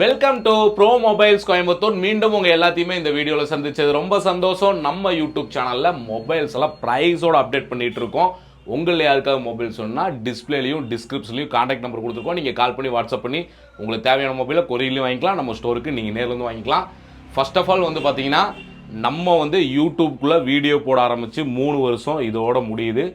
Welcome to bro mobiles Coimbatore மீண்டும் உங்கள் எல்லாத்தையுமே இந்த வீடியோவில் சந்திச்சது ரொம்ப சந்தோஷம். நம்ம யூடியூப் சேனலில் மொபைல்ஸ் எல்லாம் ப்ரைஸோட அப்டேட் பண்ணிட்டு இருக்கோம். உங்களில் யாருக்காவது மொபைல் சொன்னால் டிஸ்பிளேலையும் டிஸ்கிரிப்ஷன்லையும் காண்டாக்ட் நம்பர் கொடுத்துருக்கோம் நீங்கள் கால் பண்ணி வாட்ஸ்அப் பண்ணி உங்களுக்கு தேவையான மொபைலை கொரியர்லையும் வாங்கிக்கலாம். நம்ம ஸ்டோருக்கு நீங்கள் நேரில் வாங்கிக்கலாம். ஃபர்ஸ்ட் ஆஃப் ஆல் வந்து பார்த்தீங்கன்னா நம்ம வந்து யூடியூப்குள்ளே வீடியோ போட ஆரம்பித்து மூணு வருஷம் இதோட முடியுது.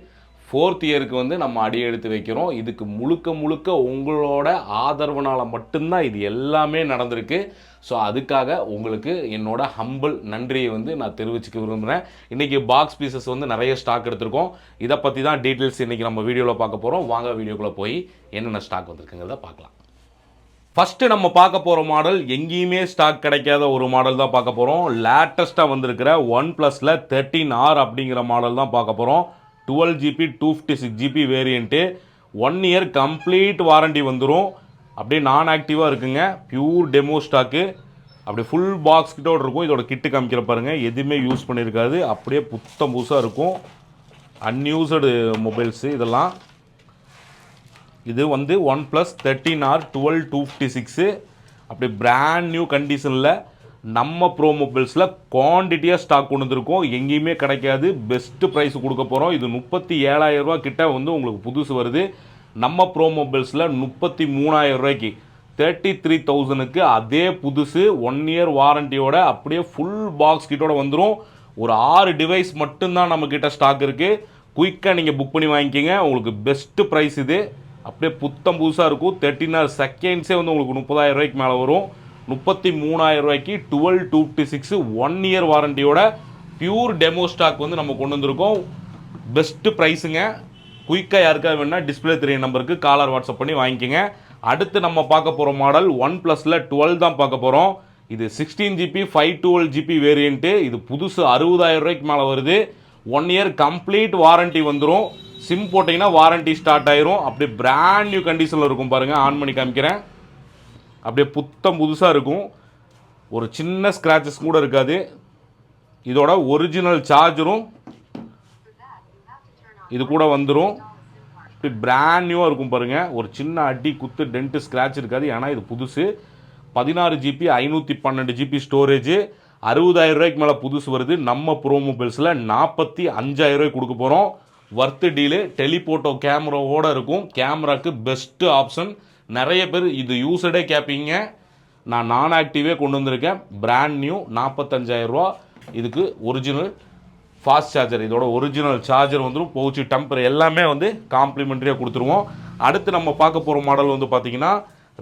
ஃபோர்த் இயருக்கு வந்து நம்ம அடி எடுத்து வைக்கிறோம். இதுக்கு முழுக்க முழுக்க உங்களோட ஆதரவுனால் மட்டும்தான் இது எல்லாமே நடந்திருக்கு. ஸோ அதுக்காக உங்களுக்கு என்னோட ஹம்பிள் நன்றியை வந்து நான் தெரிவிச்சுக்க விரும்புகிறேன் இன்றைக்கி பாக்ஸ் பீசஸ் வந்து நிறைய ஸ்டாக் எடுத்திருக்கோம். இதை பற்றி தான் டீட்டெயில்ஸ் இன்றைக்கி நம்ம வீடியோவில் பார்க்க போகிறோம் வாங்க வீடியோக்குள்ளே போய் என்னென்ன ஸ்டாக் வந்திருக்குங்கிறத பார்க்கலாம். ஃபஸ்ட்டு நம்ம பார்க்க போகிற மாடல் எங்கேயுமே ஸ்டாக் கிடைக்காத ஒரு மாடல் தான் பார்க்க போகிறோம் லேட்டஸ்ட்டாக வந்திருக்கிற ஒன் ப்ளஸில் தேர்ட்டின் ஆர் அப்படிங்கிற மாடல் தான் பார்க்க போகிறோம் twelve GB two fifty six GB variant one year complete warranty வந்துடும் அப்படியே நான் ஆக்டிவாக இருக்குங்க பியூர் டெமோ ஸ்டாக்கு அப்படி ஃபுல் பாக்ஸ் கிட்டோட இருக்கும். இதோட கிட்டு காமிக்கிற பாருங்கள் எதுவுமே யூஸ் பண்ணியிருக்காது அப்படியே புத்தம் புதுசாக இருக்கும். அன்யூஸ்டு மொபைல்ஸு இதெல்லாம். இது வந்து OnePlus thirteen R twelve two fifty six அப்படி பிராண்ட் நியூ கண்டிஷனில் நம்ம ப்ரோ மொபைல்ஸில் குவான்டிட்டியாக ஸ்டாக் கொண்டு வந்திருக்கோம். எங்கேயுமே கிடைக்காது. பெஸ்ட்டு ப்ரைஸ் கொடுக்க போகிறோம் இது முப்பத்தி ஏழாயிரம் ரூபா கிட்ட வந்து உங்களுக்கு புதுசு வருது. நம்ம ப்ரோ மொபைல்ஸில் முப்பத்தி மூணாயிரம் ரூபாய்க்கு தேர்ட்டி த்ரீ தௌசண்ட்க்கு அதே புதுசு ஒன் இயர் வாரண்டியோட அப்படியே ஃபுல் பாக்ஸ் கிட்டோட வந்துடும் ஒரு ஆறு டிவைஸ் மட்டும்தான் நம்மக்கிட்ட ஸ்டாக் இருக்குது குயிக்காக நீங்கள் புக் பண்ணி வாங்கிக்கிங்க. உங்களுக்கு பெஸ்ட்டு ப்ரைஸ் இது. அப்படியே புத்தம் புதுசாக இருக்கும். தேர்ட்டின் ஆர் செகண்ட்ஸே வந்து உங்களுக்கு முப்பதாயிரம் ரூபாய்க்கு மேலே வரும். முப்பத்தி மூணாயிரம் ரூபாய்க்கு twelve two to six one year வாரண்டியோட pure demo stock வந்து நம்ம கொண்டு வந்திருக்கோம். பெஸ்ட்டு ப்ரைஸுங்க. குயிக்காக யாருக்காவது வேணால் டிஸ்பிளே தெரிய நம்பருக்கு காலர் வாட்ஸ்அப் பண்ணி வாங்கிக்கோங்க. அடுத்து நம்ம பார்க்க போகிற மாடல் ஒன் ப்ளஸில் டுவெல் தான் பார்க்க போகிறோம் இது sixteen GB five twelve GB variant இது புதுசு அறுபதாயிரம் ரூபாய்க்கு மேலே வருது. ஒன் இயர் கம்ப்ளீட் வாரண்டி வந்துடும் சிம் போட்டிங்கன்னா வாரண்டி ஸ்டார்ட் ஆயிரும். அப்படியே பிராண்ட் நியூ கண்டிஷனில் இருக்கும் பாருங்கள் ஆன் பண்ணி காமிக்கிறேன். அப்படியே புத்தம் புதுசாக இருக்கும். ஒரு சின்ன ஸ்க்ராச்சஸ் கூட இருக்காது. இதோட ஒரிஜினல் சார்ஜரும் இது கூட வந்துடும் இப்படி பிராண்ட் நியூவாக இருக்கும் பாருங்கள் ஒரு சின்ன அடி குத்து டென்ட்டு ஸ்க்ராட்ச் இருக்காது. ஏன்னா இது புதுசு. பதினாறு ஜிபி ஐநூற்றி பன்னெண்டு ஜிபி ஸ்டோரேஜ் அறுபதாயிரம் ரூபாய்க்கு மேலே புதுசு வருது. நம்ம ப்ரோ மொபைல்ஸில் நாற்பத்தி அஞ்சாயிரம் ரூபாய் கொடுக்க போகிறோம் ஒர்த்து டீலு டெலிஃபோட்டோ கேமராவோட இருக்கும். கேமராக்கு பெஸ்ட்டு ஆப்ஷன் நிறைய பேர் இது யூஸ்டே கேட்பீங்க நான் நான் ஆக்டிவே கொண்டு வந்திருக்கேன். பிராண்ட் நியூ நாற்பத்தஞ்சாயிரரூவா இதுக்கு ஒரிஜினல் ஃபாஸ்ட் சார்ஜர் இதோட ஒரிஜினல் சார்ஜர் வந்துடும் பவுச்சு டெம்பர் எல்லாமே வந்து காம்ப்ளிமெண்ட்ரியாக கொடுத்துருவோம். அடுத்து நம்ம பார்க்க போகிற மாடல் வந்து பார்த்தீங்கன்னா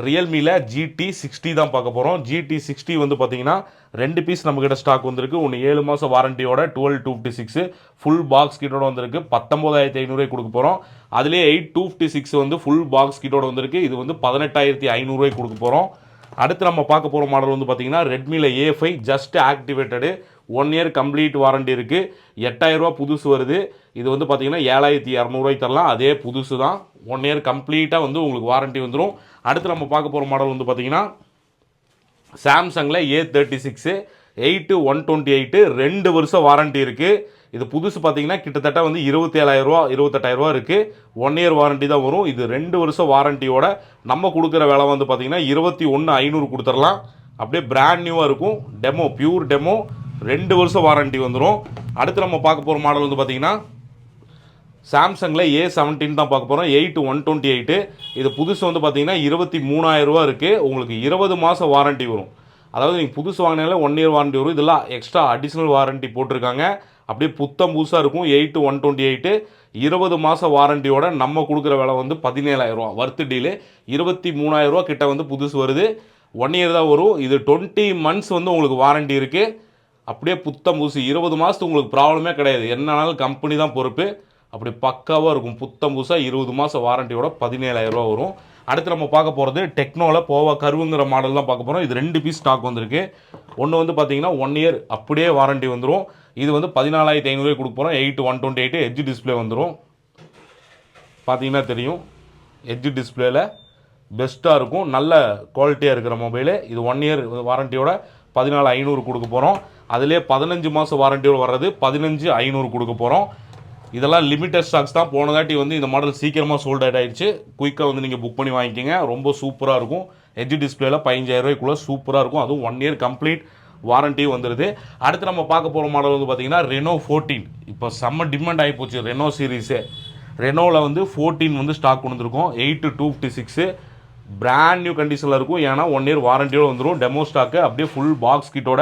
ரியல்மியில் ஜிடி சிக்ஸ்டி தான் பார்க்க போகிறோம் ஜிடி சிக்ஸ்டி வந்து பார்த்தீங்கன்னா ரெண்டு பீஸ் நம்மக்கிட்ட ஸ்டாக் வந்திருக்கு. ஒன்று ஏழு மாதம் வாரண்டியோட twelve two fifty six full box கிட்டோட வந்திருக்கு. பத்தொம்போதாயிரத்தி ஐநூறுரூவாய் கொடுக்க போகிறோம் அதுலேயே எயிட் டூ ஃபிஃப்டி சிக்ஸ் வந்து ஃபுல் பாக்ஸ் கிட்டோட வந்திருக்கு. இது வந்து பதினெட்டாயிரத்தி ஐநூறுரூவாய்க்கு கொடுக்க போகிறோம் அடுத்து நம்ம பார்க்க போகிற மாடல் வந்து பார்த்தீங்கன்னா ரெட்மியில் A five just activated one year complete warranty இருக்குது எட்டாயிரரூபா புதுசு வருது. இது வந்து பார்த்தீங்கன்னா ஏழாயிரத்தி இரநூறுவாய்க்கு தரலாம். அதே புதுசு தான் ஒன் இயர் கம்ப்ளீட்டாக வந்து உங்களுக்கு வாரண்டி வந்துடும் அடுத்து நம்ம பார்க்க போகிற மாடல் வந்து பார்த்தீங்கன்னா சாம்சங்கில் A thirty six eight one twenty eight ரெண்டு வருஷம் வாரண்டி இருக்குது இது புதுசு பார்த்தீங்கன்னா கிட்டத்தட்ட வந்து இருபத்தேழாயிரரூவா இருபத்தெட்டாயிரரூவா இருக்குது ஒன் இயர் வாரண்ட்டி தான் வரும். இது ரெண்டு வருஷம் வாரண்ட்டியோட நம்ம கொடுக்குற விலை வந்து பார்த்தீங்கன்னா இருபத்தி ஒன்று ஐநூறு கொடுத்துடலாம். அப்படியே பிராண்ட் நியூவாக இருக்கும். டெமோ பியூர் டெமோ ரெண்டு வருஷம் வாரண்டி வந்துடும் அடுத்து நம்ம பார்க்க போகிற மாடல் வந்து பார்த்தீங்கன்னா சாம்சங்கில் ஏ செவன்டீன் தான் பார்க்க போகிறோம் எயிட் ஒன் டுவெண்ட்டி எயிட்டு இது புதுசு வந்து பார்த்தீங்கன்னா இருபத்தி மூணாயிரரூவா இருக்குது உங்களுக்கு இருபது மாதம் வாரண்ட்டி வரும். அதாவது நீங்கள் புதுசு வாங்கினாலே ஒன் இயர் வாரண்டி வரும். இதெல்லாம் எக்ஸ்ட்ரா அடிஷ்னல் வாரண்ட்டி போட்டிருக்காங்க. அப்படியே புத்தம் புதுசாக இருக்கும். எயிட் ஒன் டுவெண்ட்டி எயிட்டு இருபது மாதம் வாரண்டியோட நம்ம கொடுக்குற விலை வந்து பதினேழாயிரரூவா வர்த்து டீலு இருபத்தி மூணாயிரரூவா கிட்ட வந்து புதுசு வருது. ஒன் இயர் தான் வரும். இது டுவெண்ட்டி மந்த்ஸ் வந்து உங்களுக்கு வாரண்டி இருக்குது அப்படியே புத்தம் புதுசு. இருபது மாதத்துக்கு உங்களுக்கு ப்ராப்ளமே கிடையாது. என்னன்னாலும் கம்பெனி தான் பொறுப்பு. அப்படி பக்காவாக இருக்கும். புத்தம் புதுசாக இருபது மாதம் வாரண்டியோட பதினேழாயிரரூவா வரும். அடுத்து நம்ம பார்க்க போகிறது டெக்னோவில் போவா கருவுங்கிற மாடல் தான் பார்க்க போகிறோம் இது ரெண்டு பீஸ் ஸ்டாக் வந்திருக்கு. ஒன்று வந்து பார்த்தீங்கன்னா ஒன் இயர் அப்படியே வாரண்டி வந்துடும் இது வந்து பதினாலாயிரத்தி ஐநூறுவே கொடுக்க போகிறோம் eight one twenty eight edge display வந்துடும் பார்த்தீங்கன்னா தெரியும். எட்ஜ் டிஸ்பிளேல பெஸ்ட்டாக இருக்கும். நல்ல குவாலிட்டியாக இருக்கிற மொபைலு இது ஒன் இயர் வாரண்டியோட பதினாலு ஐநூறு கொடுக்க போகிறோம் அதிலே பதினஞ்சு மாதம் வாரண்டியோட வர்றது பதினஞ்சு ஐநூறு கொடுக்க போகிறோம் இதெல்லாம் லிமிட்டட் ஸ்டாக்ஸ் தான். போனதாட்டி வந்து இந்த மாடல் சீக்கிரமாக சோல்ட் அவுட் ஆகிடுச்சு குயிக்காக வந்து நீங்கள் புக் பண்ணி வாங்கிக்கோங்க. ரொம்ப சூப்பராக இருக்கும். ஹெச் டிஸ்பிளேல பதினஞ்சாயிரம் ரூபாய்க்குள்ளே சூப்பராக இருக்கும். அதுவும் ஒன் இயர் கம்ப்ளீட் வாரண்டியும் வந்துடுது அடுத்து நம்ம பார்க்க போகிற மாடல் வந்து பார்த்தீங்கன்னா ரெனோ ஃபோர்டீன் இப்போ செம்ம டிமாண்ட் ஆகி போச்சு ரெனோ சீரீஸு ரெனோவில் வந்து ஃபோர்டீன் வந்து ஸ்டாக் கொண்டு வந்திருக்கோம் eight two fifty six brand new கண்டிஷனில் இருக்கும். ஏன்னா ஒன் இயர் வாரண்டியோட வந்துடும் டெமோ ஸ்டாக்கு அப்படியே ஃபுல் பாக்ஸ் கிட்டோட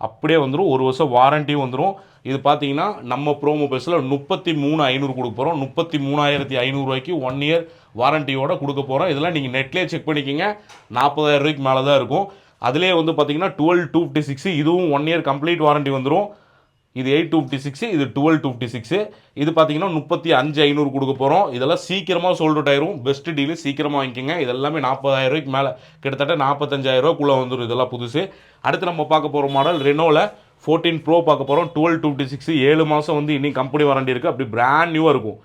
அப்படியே வந்துடும் ஒரு வருஷம் வாரண்டியும் வந்துடும் இது பார்த்தீங்கன்னா நம்ம ப்ரோமோ பேஸில் முப்பத்தி மூணு ஐநூறு கொடுக்க போகிறோம் முப்பத்தி மூணாயிரத்தி ஐநூறுரூவாய்க்கு ஒன் இயர் வாரண்டியோட கொடுக்க போகிறோம் இதெல்லாம் நீங்கள் நெட்லேயே செக் பண்ணிக்கிங்க. நாற்பதாயிரம் ரூபாய்க்கு மேலே தான் இருக்கும். அதுலேயே வந்து பார்த்தீங்கன்னா டுவெல் டூ ஃபிஃப்டி சிக்ஸ் இதுவும் ஒன் இயர் கம்ப்ளீட் வாரண்டி வந்துடும் இது எயிட் டூ ஃபிஃப்டி சிக்ஸு இது டுவெல் டூ ஃபிஃப்டி சிக்ஸு இது பார்த்தீங்கன்னா முப்பத்தி அஞ்சு ஐநூறு கொடுக்க போகிறோம் இதெல்லாம் சீக்கிரமாக சோல்ட் அவுட் ஆயிரும். பெஸ்ட் டீலு சீக்கிரமாக வாங்கிக்கோங்க. இதெல்லாமே நாற்பதாயிரம் ரூபாய்க்கு மேலே. கிட்டத்தட்ட நாற்பத்தஞ்சாயிரம் வந்துடும் இதெல்லாம் புதுசு. அடுத்து நம்ம பார்க்க போகிற மாடல் ரெனோவில் ஃபோர்டீன் ப்ரோ பார்க்க போகிறோம் டுவெல் டூ சிக்ஸ் ஏழு மாதம் வந்து இன்னும் கம்பெனி வாரண்டி இருக்குது அப்படி பிராண்ட் நியூவாக இருக்கும்.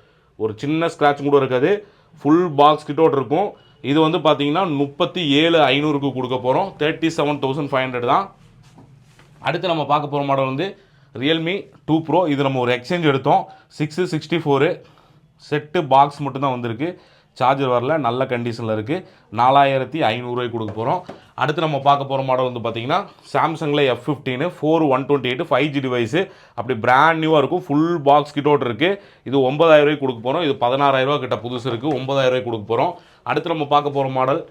ஒரு சின்ன ஸ்க்ராட்ச் கூட இருக்காது. ஃபுல் பாக்ஸ் கிட்டோட இருக்கும். இது வந்து பார்த்தீங்கன்னா முப்பத்தி ஏழு ஐநூறுக்கு கொடுக்க போகிறோம் thirty seven thousand five hundred தான். அடுத்து நம்ம பார்க்க போகிற மாடல் வந்து ரியல்மி டூ ப்ரோ இது நம்ம ஒரு எக்ஸ்சேஞ்ச் எடுத்தோம். Six sixty four set box மட்டும்தான் வந்திருக்கு. சார்ஜர் வரல. நல்ல கண்டிஷனில் இருக்குது நாலாயிரத்தி ஐநூறுரூவாய்க்கு கொடுக்க போகிறோம் அடுத்து நம்ம பார்க்க போகிற மாடல் வந்து பார்த்தீங்கன்னா சாம்சங்கில் F fifteen four one twenty eight five G device அப்படி பிராண்ட் நியூவாக இருக்கும். ஃபுல் பாக்ஸ் கிட்டோட இருக்குது இது ஒன்பதாயிரரூவாய்க்கு கொடுக்க போகிறோம் இது பதினாறாயிரரூவா கிட்ட புதுசு இருக்குது ஒன்பதாயிரம் ரூபாய்க்கு கொடுக்க போகிறோம் அடுத்து நம்ம பார்க்க போகிற மாடல்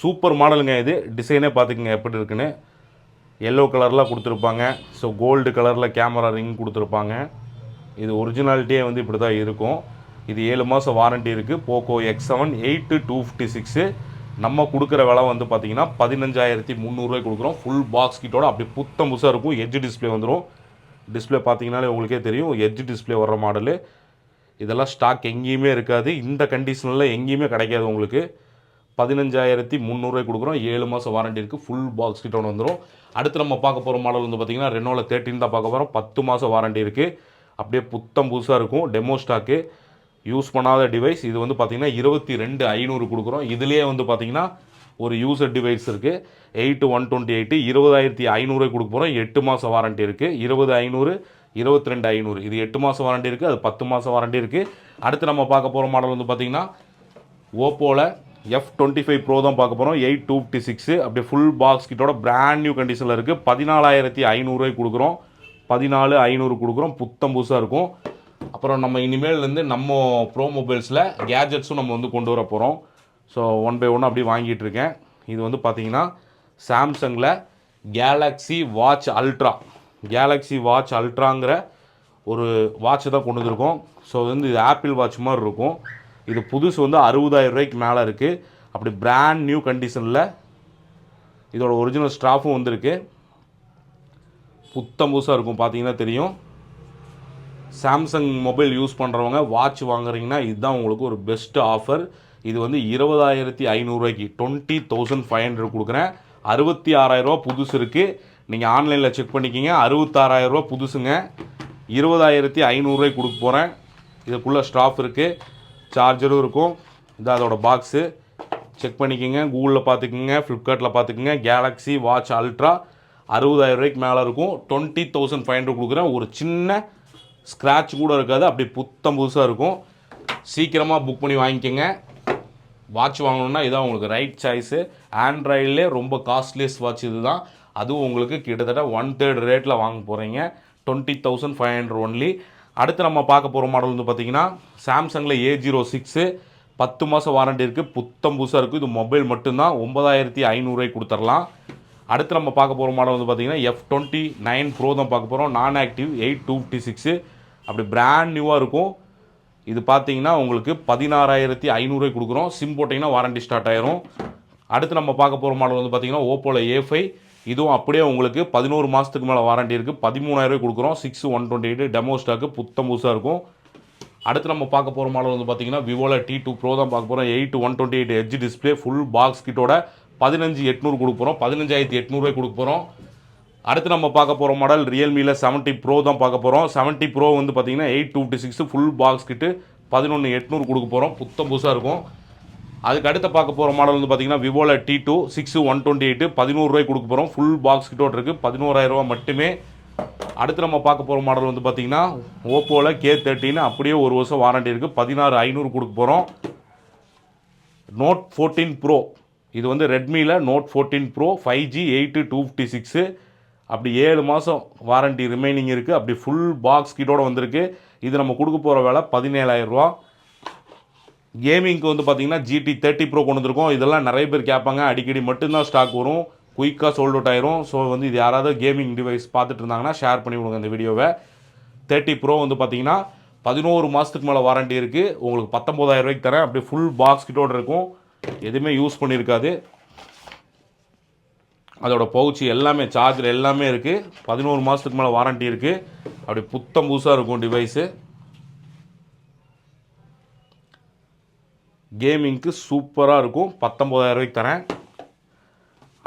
சூப்பர் மாடலுங்க இது. டிசைனே பார்த்துக்குங்க எப்படி இருக்குன்னு. எல்லோ கலரில் கொடுத்துருப்பாங்க. ஸோ கோல்டு கலரில் கேமரா ரிங் கொடுத்துருப்பாங்க. இது ஒரிஜினாலிட்டியே வந்து இப்படி தான் இருக்கும். இது ஏழு மாதம் வாரண்டி இருக்குது Poco X seven eight two fifty six நம்ம கொடுக்குற விலை வந்து பார்த்தீங்கன்னா பதினஞ்சாயிரத்தி முந்நூறுரூவாய்க்கு கொடுக்குறோம். ஃபுல் பாக்ஸ் கிட்டோட அப்படி புத்தம் புதுசாக இருக்கும். எட்ஜ் டிஸ்ப்ளே வந்துடும் டிஸ்ப்ளே பார்த்தீங்கனாலே உங்களுக்கே தெரியும். எட்ஜ் டிஸ்ப்ளே வர்ற மாடலு இதெல்லாம் ஸ்டாக் எங்கேயுமே இருக்காது. இந்த கண்டிஷனில் எங்கேயுமே கிடைக்காது உங்களுக்கு. பதினஞ்சாயிரத்தி முந்நூறுவாய்க்கு கொடுக்குறோம். ஏழு மாதம் வாரண்டி இருக்குது ஃபுல் பாக்ஸ் கிட்ட ஒன்று வந்துடும் அடுத்து நம்ம பார்க்க போகிற மாடல் வந்து பார்த்திங்கன்னா ரெனோவில் தேர்ட்டின் தான் பார்க்க போகிறோம் பத்து மாதம் வாரண்டி இருக்குது அப்படியே புத்தம் புதுசாக இருக்கும். டெமோ ஸ்டாக்கு யூஸ் பண்ணாத டிவைஸ் இது வந்து பார்த்திங்கன்னா இருபத்தி ரெண்டு ஐநூறு கொடுக்குறோம். இதுலேயே வந்து பார்த்திங்கன்னா ஒரு யூசர் டிவைஸ் இருக்குது எயிட் ஒன் டுவெண்ட்டி எயிட்டு இருபதாயிரத்தி ஐநூறு கொடுக்க போகிறோம் எட்டு மாதம் வாரண்டி இருக்குது இருபது ஐநூறு இருபத்தி ரெண்டு ஐநூறு. இது எட்டு மாதம் வாரண்டி இருக்குது அது பத்து மாதம் வாரண்டி இருக்குது அடுத்து நம்ம பார்க்க போகிற மாடல் வந்து பார்த்திங்கன்னா ஓப்போவில் எஃப் டுவெண்ட்டி ஃபைவ் ப்ரோ தான் பார்க்க போகிறோம் எயிட் டூ ஃபிஃப்டி சிக்ஸு அப்படியே ஃபுல் பாக்ஸ் கிட்டோட பிராண்ட் நியூ கண்டிஷனில் இருக்குது பதினாலாயிரத்தி ஐநூறுரூவாய்க்கு கொடுக்குறோம். பதினாலு ஐநூறு கொடுக்குறோம். புத்தம் புதுசாக இருக்கும். அப்புறம் நம்ம இனிமேல்லேருந்து நம்ம ப்ரோ மொபைல்ஸில் கேஜெட்ஸும் நம்ம வந்து கொண்டு வர போகிறோம் ஸோ ஒன் பை ஒன் அப்படி வாங்கிட்டு இருக்கேன். இது வந்து பார்த்தீங்கன்னா சாம்சங்கில் Galaxy watch ultra Galaxy watch அல்ட்ராங்கிற ஒரு வாட்சை தான் கொண்டு வந்திருக்கோம். ஸோ வந்து இது ஆப்பிள் வாட்ச் மாதிரி இருக்கும். இது புதுசு வந்து அறுபதாயிரம் ரூபாய்க்கு மேலே இருக்குது அப்படி பிராண்ட் நியூ கண்டிஷனில் இதோட ஒரிஜினல் ஸ்டாஃபும் வந்திருக்கு. புத்தம் புதுசாக இருக்கும் பார்த்தீங்கன்னா தெரியும். சாம்சங் மொபைல் யூஸ் பண்ணுறவங்க வாட்ச் வாங்குறீங்கன்னா இதுதான் உங்களுக்கு ஒரு பெஸ்ட் ஆஃபர் இது வந்து இருபதாயிரத்தி ஐநூறுரூவாய்க்கு டுவெண்ட்டி தௌசண்ட் ஃபைவ் ஹண்ட்ரட் கொடுக்குறேன். அறுபத்தி ஆறாயிரரூவா புதுசு இருக்குது நீங்கள் ஆன்லைனில் செக் பண்ணிக்கிங்க. அறுபத்தாறாயிரரூவா புதுசுங்க. இருபதாயிரத்தி ஐநூறுரூவாய்க்கு கொடுக்க போகிறேன் இதுக்குள்ளே ஸ்டாஃப் இருக்குது சார்ஜரும் இருக்கும். இது அதோட பாக்ஸு செக் பண்ணிக்கோங்க. கூகுளில் பார்த்துக்குங்க. ஃப்ளிப்கார்ட்டில் பார்த்துக்குங்க. கேலக்ஸி வாட்ச் அல்ட்ரா அறுபதாயிரம் ரூபாய்க்கு மேலே இருக்கும். டுவெண்ட்டி தௌசண்ட் ஃபைவ் ஹண்ட்ரட் கொடுக்குறேன். ஒரு சின்ன ஸ்க்ராட்ச் கூட இருக்காது அப்படி புத்தம் புதுசாக இருக்கும். சீக்கிரமாக புக் பண்ணி வாங்கிக்கோங்க. வாட்ச் வாங்கணுன்னா இதான் உங்களுக்கு ரைட் சாய்ஸு ஆண்ட்ராய்டிலே ரொம்ப காஸ்ட்லியஸ் வாட்ச் இது தான் அதுவும் உங்களுக்கு கிட்டத்தட்ட ஒன் தேர்ட் ரேட்டில் வாங்க போகிறீங்க twenty thousand five hundred only அடுத்து நம்ம பார்க்க போகிற மாடல் வந்து பார்த்தீங்கன்னா சாம்சங்கில் ஏ ஜீரோ சிக்ஸு பத்து மாதம் வாரண்டி இருக்குது புத்தம் புதுசாக இருக்குது இது மொபைல் மட்டும்தான். ஒம்பதாயிரத்தி ஐநூறுரூவாய்க்கு கொடுத்துர்லாம் அடுத்து நம்ம பார்க்க போகிற மாடல் வந்து பார்த்தீங்கன்னா எஃப் டுவெண்ட்டி நைன் ப்ரோ தான் பார்க்க போகிறோம் non active eight two fifty six அப்படி பிராண்ட் நியூவாக இருக்கும். இது பார்த்தீங்கன்னா உங்களுக்கு பதினாறாயிரத்தி ஐநூறுரூவாய்க்கு கொடுக்குறோம். சிம் போட்டிங்கன்னா வாரண்டி ஸ்டார்ட் ஆயிரும். அடுத்து நம்ம பார்க்க போகிற மாடல் வந்து பார்த்தீங்கன்னா ஓப்போவில் ஏ ஃபைவ் இதுவும் அப்படியே உங்களுக்கு பதினோரு மாதத்துக்கு மேலே வாரண்டி இருக்குது பதிமூணாயிரரூவா கொடுக்குறோம். Six one twenty eight demo stock புத்தம் புதுசாக இருக்கும். அடுத்து நம்ம பார்க்க போகிற மாடல் வந்து பார்த்தீங்கன்னா விவோவில் டி டூ ப்ரோ தான் பார்க்க போகிறோம் eight one twenty eight H display full box கிட்டோட பதினஞ்சு எட்நூறு கொடுக்க போகிறோம் பதினஞ்சாயிரத்தி எட்நூறுவாய் கொடுக்க போகிறோம் அடுத்து நம்ம பார்க்க போகிற மாடல் ரியல்மியில் செவன்ட்டி ப்ரோ தான் பார்க்க போகிறோம் செவன்ட்டி ப்ரோ வந்து பார்த்தீங்கன்னா eight two fifty six full box kit பதினொன்று எட்நூறு கொடுக்க போகிறோம் புத்தம் புதுசாக இருக்கும். அதுக்கு அடுத்து பார்க்க போகிற மாடல் வந்து பார்த்தீங்கன்னா விவோவில் T two six one twenty eight பதினோருவாய் கொடுக்க போகிறோம் ஃபுல் பாக்ஸ் கிட்டோட இருக்குது பதினோராயிரரூவா மட்டுமே. அடுத்து நம்ம பார்க்க போகிற மாடல் வந்து பார்த்திங்கன்னா ஓப்போவில் கே தேர்ட்டின்னு அப்படியே ஒரு வருஷம் வாரண்டி இருக்குது பதினாறு ஐநூறு கொடுக்க போகிறோம் நோட் ஃபோர்டீன் ப்ரோ இது வந்து ரெட்மியில் Note fourteen pro five G eight two fifty six அப்படி ஏழு மாதம் வாரண்டி ரிமைனிங் இருக்குது அப்படி ஃபுல் பாக்ஸ் கிட்டோடு வந்திருக்கு. இது நம்ம கொடுக்க போகிற வேலை பதினேழாயிரரூவா. கேமிங்க்கு வந்து பார்த்தீங்கன்னா ஜிடி தேர்ட்டி ப்ரோ கொண்டு வந்திருக்கோம். இதெல்லாம் நிறைய பேர் கேட்பாங்க. அடிக்கடி மட்டும்தான் ஸ்டாக் வரும். குயிக்காக சோல்ட் அவுட் ஆயிரும். ஸோ வந்து இது யாராவது கேமிங் டிவைஸ் பார்த்துட்டு இருந்தாங்கன்னா ஷேர் பண்ணி விடுங்க இந்த வீடியோவை தேர்ட்டி ப்ரோ வந்து பார்த்திங்கன்னா பதினோரு மாதத்துக்கு மேலே வாரண்டி இருக்குது உங்களுக்கு பத்தொம்போதாயிரம் ரூபாய்க்கு தரேன். அப்படியே ஃபுல் பாக்ஸ் கிட்டோட இருக்கும். எதுவுமே யூஸ் பண்ணியிருக்காது. அதோட பவுச்சு எல்லாமே சார்ஜர் எல்லாமே இருக்குது பதினோரு மாதத்துக்கு மேலே வாரண்டி இருக்குது அப்படி புத்தம் புதுசாக இருக்கும் டிவைஸு கேமிங்க்கு சூப்பராக இருக்கும். பத்தொம்போதாயிரம் ரூபாய்க்கு தரேன்.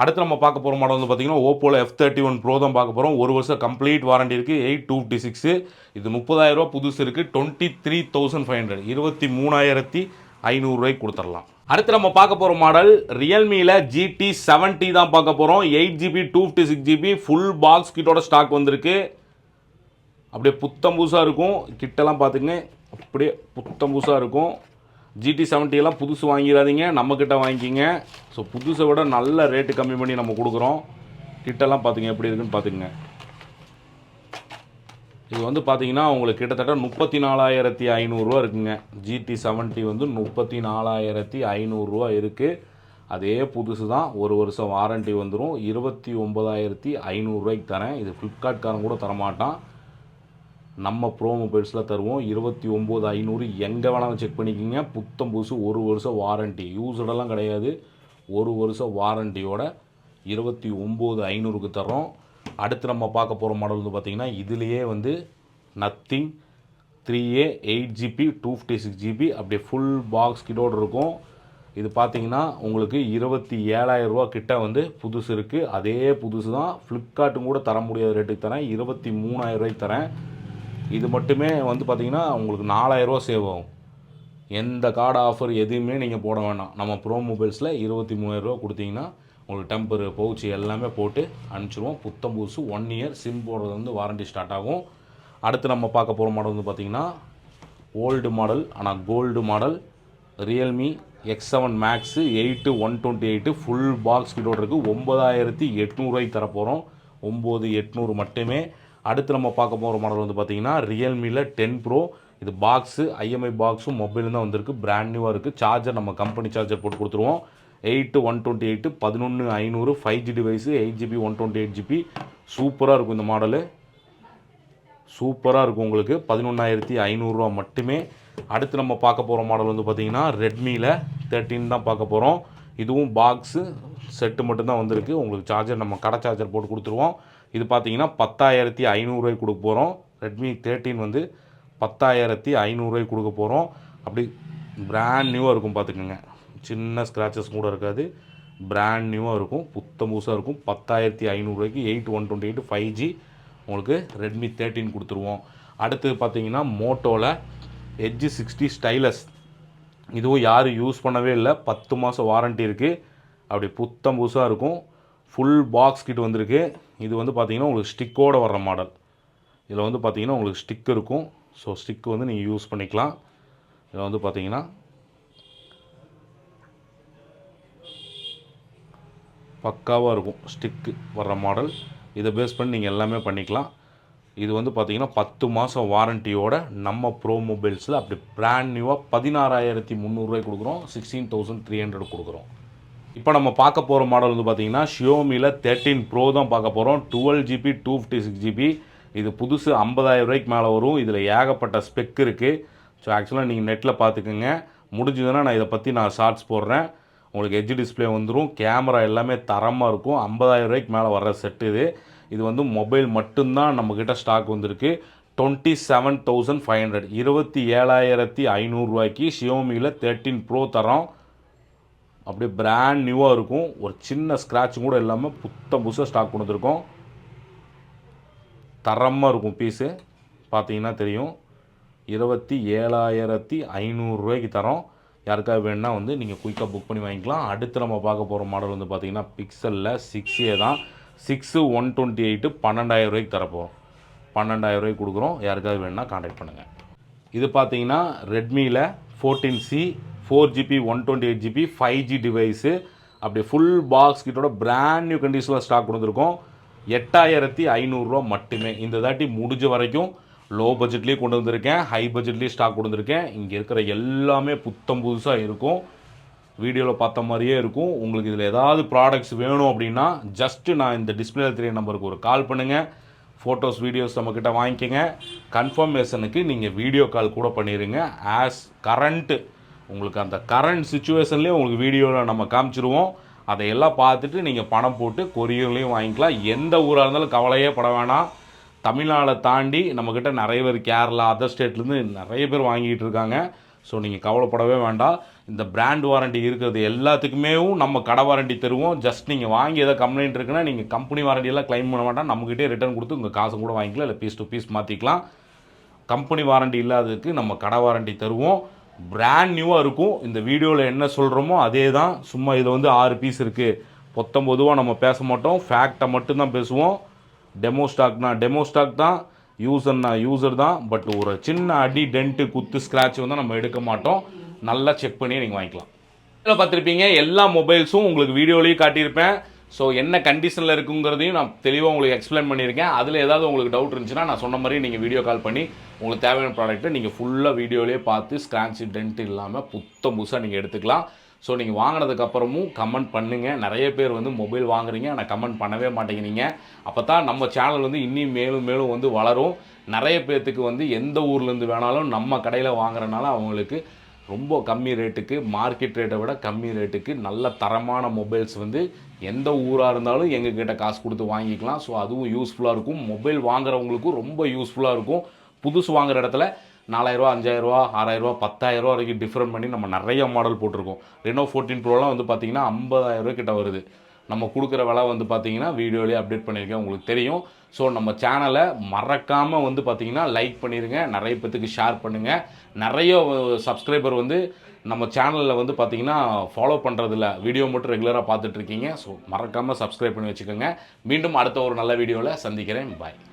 அடுத்து நம்ம பார்க்க போகிற மாடல் வந்து பார்த்தீங்கன்னா ஓப்போவில் எஃப் தேர்ட்டி ஒன் ப்ரோ தான் பார்க்க போகிறோம் ஒரு வருஷம் கம்ப்ளீட் வாரண்டி இருக்குது எயிட் டூ ஃபிஃப்டி சிக்ஸு இது முப்பதாயிரரூவா புதுசு இருக்குது twenty three thousand five hundred இருபத்தி மூணாயிரத்தி ஐநூறுரூவாய்க்கு கொடுத்துடலாம். அடுத்து நம்ம பார்க்க போகிற மாடல் ரியல்மியில் ஜிடி செவன்ட்டி தான் பார்க்க போகிறோம் eight GB two fifty six GB full box கிட்டோட stock வந்திருக்கு. அப்படியே புத்தம் புதுசாக இருக்கும். கிட்டெல்லாம் பார்த்துங்க அப்படியே புத்தம் புதுசாக இருக்கும். ஜிடி எல்லாம் புதுசு வாங்கிடாதீங்க. நம்மக்கிட்ட வாங்கிக்கிங்க. ஸோ புதுசை விட நல்ல ரேட்டு கம்மி பண்ணி நம்ம கொடுக்குறோம். கிட்டெல்லாம் பார்த்துங்க எப்படி இருக்குன்னு பார்த்துங்க இது வந்து பார்த்தீங்கன்னா உங்களுக்கு கிட்டத்தட்ட முப்பத்தி நாலாயிரத்தி ஐநூறுரூவா இருக்குங்க. ஜிடி செவன்ட்டி வந்து முப்பத்தி நாலாயிரத்தி ஐநூறுரூவா இருக்குது அதே புதுசு தான் ஒரு வருஷம் வாரண்டி வந்துடும் இருபத்தி ஒம்பதாயிரத்தி ஐநூறுரூவாய்க்கு தரேன். இது ஃப்ளிப்கார்ட்காரன் கூட தரமாட்டான். நம்ம ப்ரோ மொபைல்ஸில் தருவோம். இருபத்தி ஒம்பது ஐநூறு எங்கே வேணாலும் செக் பண்ணிக்கிங்க. புத்தம் புதுசு ஒரு வருஷம் வாரண்டி யூஸ்டெல்லாம் கிடையாது. ஒரு வருஷம் வாரண்டியோட இருபத்தி ஒம்பது ஐநூறுக்கு தரோம் அடுத்து நம்ம பார்க்க போகிற மாடல் வந்து பார்த்திங்கன்னா இதுலேயே வந்து Nothing three A eight GB two fifty six GB அப்படியே ஃபுல் பாக்ஸ் கிட்டோடு இருக்கும். இது பார்த்தீங்கன்னா உங்களுக்கு இருபத்தி ஏழாயிரரூவா கிட்ட வந்து புதுசு இருக்குது அதே புதுசு தான் ஃப்ளிப்கார்ட்டும் கூட தர முடியாத ரேட்டுக்கு தரேன். இருபத்தி மூணாயிரரூவாய்க்கு தரேன். இது மட்டுமே வந்து பார்த்திங்கன்னா உங்களுக்கு நாலாயிரரூவா சேவ் ஆகும். எந்த கார்டு ஆஃபர் எதுவுமே நீங்கள் போட வேண்டாம் நம்ம ப்ரோ மொபைல்ஸில் இருபத்தி மூணாயிரரூவா கொடுத்தீங்கன்னா உங்களுக்கு டெம்பர் பவுச்சு எல்லாமே போட்டு அனுப்பிச்சிடுவோம் புத்தம் புதுசு ஒன் இயர் சிம் போடுறது வந்து வாரண்டி ஸ்டார்ட் ஆகும். அடுத்து நம்ம பார்க்க போகிற மாடல் வந்து பார்த்திங்கன்னா ஓல்டு மாடல் ஆனால் gold model Realme X seven max eight one twenty eight full box கிட்டோட இருக்குது ஒம்பதாயிரத்தி எட்நூறுவாய்க்கு தரப்போகிறோம் ஒம்பது எட்நூறு மட்டுமே. அடுத்து நம்ம பார்க்க போகிற மாடல் வந்து பார்த்திங்கன்னா ரியல்மியில் டென் ப்ரோ இது பாக்ஸு ஐஎம்ஐ பாக்ஸும் மொபைலும் தான் வந்திருக்கு. பிராண்ட் நியூவாக இருக்குது சார்ஜர் நம்ம கம்பெனி சார்ஜர் போட்டு கொடுத்துருவோம். எயிட்டு ஒன் டுவெண்ட்டி எயிட்டு பதினொன்று ஐநூறு five G device eight GB one twenty eight GB சூப்பராக இருக்கும் இந்த மாடலு. சூப்பராக இருக்கும் உங்களுக்கு. பதினொன்றாயிரத்தி ஐநூறுரூவா மட்டுமே. அடுத்து நம்ம பார்க்க போகிற மாடல் வந்து பார்த்தீங்கன்னா ரெட்மியில் தேர்ட்டின் தான் பார்க்க போகிறோம் இதுவும் பாக்ஸு செட்டு மட்டும்தான் வந்திருக்கு. உங்களுக்கு சார்ஜர் நம்ம கடை சார்ஜர் போட்டு கொடுத்துருவோம். இது பார்த்தீங்கன்னா பத்தாயிரத்தி ஐநூறுரூவாய்க்கு கொடுக்க போகிறோம் ரெட்மி தேர்ட்டின் வந்து பத்தாயிரத்தி ஐநூறுரூவாய்க்கு கொடுக்க போகிறோம் அப்படி பிராண்ட் நியூவாக இருக்கும் பார்த்துக்கோங்க. சின்ன ஸ்க்ராச்சஸ் கூட இருக்காது. பிராண்ட் நியூவாக இருக்கும். புத்தம் புதுசாக இருக்கும். பத்தாயிரத்தி ஐநூறுரூவாய்க்கு eight one twenty eight five G உங்களுக்கு ரெட்மி தேர்ட்டின் கொடுத்துருவோம். அடுத்து பார்த்தீங்கன்னா மோட்டோவில் எட்ஜி சிக்ஸ்டி ஸ்டைலஸ் இதுவும் யாரும் யூஸ் பண்ணவே இல்லை. பத்து மாதம் வாரண்ட்டி இருக்குது அப்படி புத்தம் புதுசாக இருக்கும். ஃபுல் பாக்ஸ் கிட் வந்திருக்கு. இது வந்து பார்த்திங்கன்னா உங்களுக்கு ஸ்டிக்கோடு வர்ற மாடல் இதில் வந்து பார்த்தீங்கன்னா உங்களுக்கு ஸ்டிக் இருக்கும். ஸோ ஸ்டிக் வந்து நீங்கள் யூஸ் பண்ணிக்கலாம். இதில் வந்து பார்த்தீங்கன்னா பக்காவாக இருக்கும். ஸ்டிக்கு வர்ற மாடல் இதை பேஸ் பண்ணி நீங்கள் எல்லாமே பண்ணிக்கலாம். இது வந்து பார்த்தீங்கன்னா பத்து மாதம் வாரண்டியோட நம்ம ப்ரோ மொபைல்ஸில் அப்படி பிராண்ட் நியூவாக பதினாறாயிரத்தி முந்நூறுரூவாய்க்கு கொடுக்குறோம். சிக்ஸ்டீன் தௌசண்ட் த்ரீ ஹண்ட்ரட் கொடுக்குறோம். இப்போ நம்ம பார்க்க போகிற மாடல் வந்து பார்த்தீங்கன்னா ஷியோமியில் தேர்ட்டின் ப்ரோ தான் பார்க்க போகிறோம் twelve GB two fifty six GB இது புதுசு ஐம்பதாயிரம் ரூபாய்க்கு மேலே வரும். இதில் ஏகப்பட்ட ஸ்பெக் இருக்குது ஸோ ஆக்சுவலாக நீங்கள் நெட்டில் பார்த்துக்குங்க. முடிஞ்சதுன்னா நான் இதை பற்றி நான் ஷார்ட்ஸ் போடுறேன். உங்களுக்கு ஹெச் டிஸ்பிளே வந்துடும் கேமரா எல்லாமே தரமாக இருக்கும். ஐம்பதாயிரம் ரூபாய்க்கு மேலே வர்ற செட்டு இது. இது வந்து மொபைல் மட்டும்தான் நம்மக்கிட்ட ஸ்டாக் வந்திருக்கு. Twenty seven thousand five hundred இருபத்தி ஏழாயிரத்தி ஐநூறுரூவாய்க்கு ஷியோமியில் தேர்ட்டின் ப்ரோ தரோம் அப்படியே பிராண்ட் நியூவாக இருக்கும். ஒரு சின்ன ஸ்க்ராட்ச் கூட இல்லாமல் புத்தம் புதுசாக ஸ்டாக் கொடுத்துருக்கோம் தரமாக இருக்கும் பீஸு பார்த்தீங்கன்னா தெரியும். இருபத்தி ஏழாயிரத்தி ஐநூறுரூவாய்க்கு தரோம் யாருக்காவது வேணுன்னா வந்து நீங்கள் குயிக்காக புக் பண்ணி வாங்கிக்கலாம். அடுத்து நம்ம பார்க்க போகிற மாடல் வந்து பார்த்தீங்கன்னா பிக்சலில் சிக்ஸ் ஏ தான். சிக்ஸு ஒன் டுவெண்ட்டி எயிட்டு பன்னெண்டாயிரம் ரூபாய்க்கு தரப்போகிறோம் பன்னெண்டாயிரம் ரூபாய்க்கு கொடுக்குறோம். யாருக்காவது வேணுன்னா காண்டாக்ட் பண்ணுங்கள் இது பார்த்தீங்கன்னா ரெட்மியில் fourteen C four GB one twenty eight GB five G device அப்படி ஃபுல் பாக்ஸ் கிட்டோட பிராண்ட் நியூ கண்டிஷனில் ஸ்டாக் கொடுத்துருக்கோம். வந்திருக்கோம் எட்டாயிரத்தி ஐநூறுரூவா மட்டுமே. இந்த தாட்டி முடிஞ்ச வரைக்கும் லோ பட்ஜெட்லேயும் கொண்டு வந்திருக்கேன் ஹை பட்ஜெட்லேயும் ஸ்டாக் கொண்டு வந்திருக்கேன். இங்கே இருக்கிற எல்லாமே புத்தம் புதுசாக இருக்கும். வீடியோவில் பார்த்த மாதிரியே இருக்கும். உங்களுக்கு இதில் ஏதாவது ப்ராடக்ட்ஸ் வேணும் அப்படின்னா ஜஸ்ட்டு நான் இந்த டிஸ்பிளே தெரிய நம்பருக்கு ஒரு கால் பண்ணுங்கள் ஃபோட்டோஸ் வீடியோஸ் நம்மக்கிட்ட வாங்கிக்கோங்க. கன்ஃபர்மேஷனுக்கு நீங்கள் வீடியோ கால் கூட பண்ணிடுங்க ஆஸ் கரண்ட்டு உங்களுக்கு அந்த கரண்ட் சுச்சுவேஷன்லேயே உங்களுக்கு வீடியோவில் நம்ம காமிச்சிருவோம். அதையெல்லாம் பார்த்துட்டு நீங்கள் பணம் போட்டு கொரியர்லேயும் வாங்கிக்கலாம். எந்த ஊராக இருந்தாலும் கவலையே பட வேணாம். தமிழ்நாடை தாண்டி நம்மக்கிட்ட நிறைய பேர் கேரளா அதர் ஸ்டேட்லேருந்து நிறைய பேர் வாங்கிட்டு இருக்காங்க. ஸோ நீங்கள் கவலைப்படவே வேண்டாம். இந்த பிராண்ட் வாரண்டி இருக்கிறது எல்லாத்துக்குமே நம்ம கடை வாரண்டி தருவோம். ஜஸ்ட் நீங்கள் வாங்கி எதாவது கம்ப்ளைண்ட் இருக்குன்னா நீங்கள் கம்பெனி வாரண்டியெல்லாம் க்ளைம் பண்ண வேண்டாம் நம்மக்கிட்டே ரிட்டர்ன் கொடுத்து உங்கள் காசு கூட வாங்கிக்கலாம். இல்லை பீஸ் டு பீஸ் மாற்றிக்கலாம் கம்பெனி வாரண்டி இல்லாததுக்கு நம்ம கடை வாரண்டி தருவோம். பிராண்ட் நியூவாக இருக்கும். இந்த வீடியோவில் என்ன சொல்கிறோமோ அதே தான் சும்மா இதில் வந்து ஆறு பீஸ் இருக்குது பொத்தம் பொதுவாக நம்ம பேச மாட்டோம். ஃபேக்டை மட்டும்தான் பேசுவோம். டெமோ ஸ்டாக்னா டெமோ ஸ்டாக் தான் யூசர்னா யூசர் தான் பட் ஒரு சின்ன அடி டென்ட்டு குத்து ஸ்க்ராட்ச் வந்து நம்ம எடுக்க மாட்டோம். நல்லா செக் பண்ணி நீங்கள் வாங்கிக்கலாம். இதில் பார்த்துருப்பீங்க எல்லா மொபைல்ஸும் உங்களுக்கு வீடியோலேயும் காட்டியிருப்பேன். ஸோ என்ன கண்டிஷனில் இருக்குங்கிறதையும் நான் தெளிவாக உங்களுக்கு எக்ஸ்பிளைன் பண்ணியிருக்கேன். அதில் ஏதாவது உங்களுக்கு டவுட் இருந்துச்சுன்னா நான் சொன்ன மாதிரி நீங்கள் வீடியோ கால் பண்ணி உங்களுக்கு தேவையான ப்ராடக்ட்டை நீங்கள் ஃபுல்லாக வீடியோலேயே பார்த்து ஸ்க்ராட்ச் டென்ட் இல்லாமல் புத்தம் புதுசாக நீங்கள் எடுத்துக்கலாம். ஸோ நீங்கள் வாங்கினதுக்கப்புறமும் கமெண்ட் பண்ணுங்கள் நிறைய பேர் வந்து மொபைல் வாங்குறீங்க. ஆனால் கமெண்ட் பண்ணவே மாட்டேங்கிறீங்க. அப்போ தான் நம்ம சேனல் வந்து இன்னும் மேலும் மேலும் வந்து வளரும். நிறைய பேர்த்துக்கு வந்து எந்த ஊர்லேருந்து வேணாலும் நம்ம கடையில் வாங்குறனால அவங்களுக்கு ரொம்ப கம்மி ரேட்டுக்கு மார்க்கெட் ரேட்டை விட கம்மி ரேட்டுக்கு நல்ல தரமான மொபைல்ஸ் வந்து எந்த ஊராக இருந்தாலும் எங்ககிட்ட காசு கொடுத்து வாங்கிக்கலாம். ஸோ அதுவும் யூஸ்ஃபுல்லாக இருக்கும். மொபைல் வாங்குறவங்களுக்கும் ரொம்ப யூஸ்ஃபுல்லாக இருக்கும். புதுசு வாங்குற இடத்துல நாலாயிரரூவா அஞ்சாயிரரூவா ஆறாயிரரூவா பத்தாயிரரூவா வரைக்கும் டிஃப்ரெண்ட் பண்ணி நம்ம நிறைய மாடல் போட்டிருக்கோம். ரெனோ ஃபோர்டீன் ப்ரோலாம் வந்து பார்த்தீங்கன்னா ஐம்பதாயிரரூவா கிட்ட வருது. நம்ம கொடுக்குற விலை வந்து பார்த்தீங்கன்னா வீடியோலேயே அப்டேட் பண்ணியிருக்கேன் உங்களுக்கு தெரியும். ஸோ நம்ம சேனலை மறக்காமல் வந்து பார்த்திங்கன்னா லைக் பண்ணிடுங்க நிறைய பேத்துக்கு ஷேர் பண்ணுங்கள் நிறைய சப்ஸ்கிரைபர் வந்து நம்ம சேனலில் வந்து பார்த்தீங்கன்னா ஃபாலோ பண்ணுறதில்ல வீடியோ மட்டும் ரெகுலராக பார்த்துட்ருக்கீங்க ஸோ மறக்காமல் சப்ஸ்கிரைப் பண்ணி வச்சுக்கோங்க. மீண்டும் அடுத்த ஒரு நல்ல வீடியோவில் சந்திக்கிறேன். பாய்